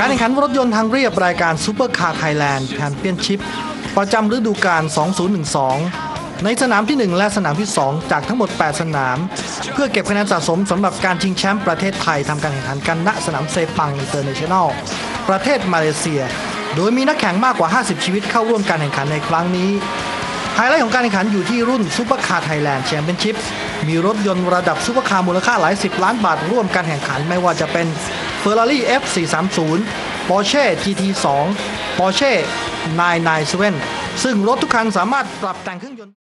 การแข่งขันรถยนต์ทางเรียบรายการซูเปอร์คาร์ไทยแลนด์แชมเปี้ยนชิพประจำฤดูกาล 2012 ในสนามที่ 1 และสนามที่ 2 จากทั้งหมด 8 สนาม เพื่อเก็บคะแนนสะสมสำหรับการชิงแชมป์ประเทศไทยทำการแข่งขันกันณสนามเซปังอินเตอร์เนชั่นแนลประเทศมาเลเซีย โดยมีนักแข่งมากกว่า 50 ชีวิตเข้าร่วมการแข่งขันในครั้งนี้ ไลท์ของการแข่งขันอยู่ที่รุ่นซูเปอร์คาร์ไทยแลนด์แชมเปี้ยนชิพมีรถยนต์ระดับซูเปอร์คาร์มูลค่าหลายสิบล้านบาทร่วมการแข่งขันไม่ว่าจะเป็น Ferrari F430 Porsche GT2 Porsche 997ซึ่งรถทุกคันสามารถปรับแต่งเครื่องยนต์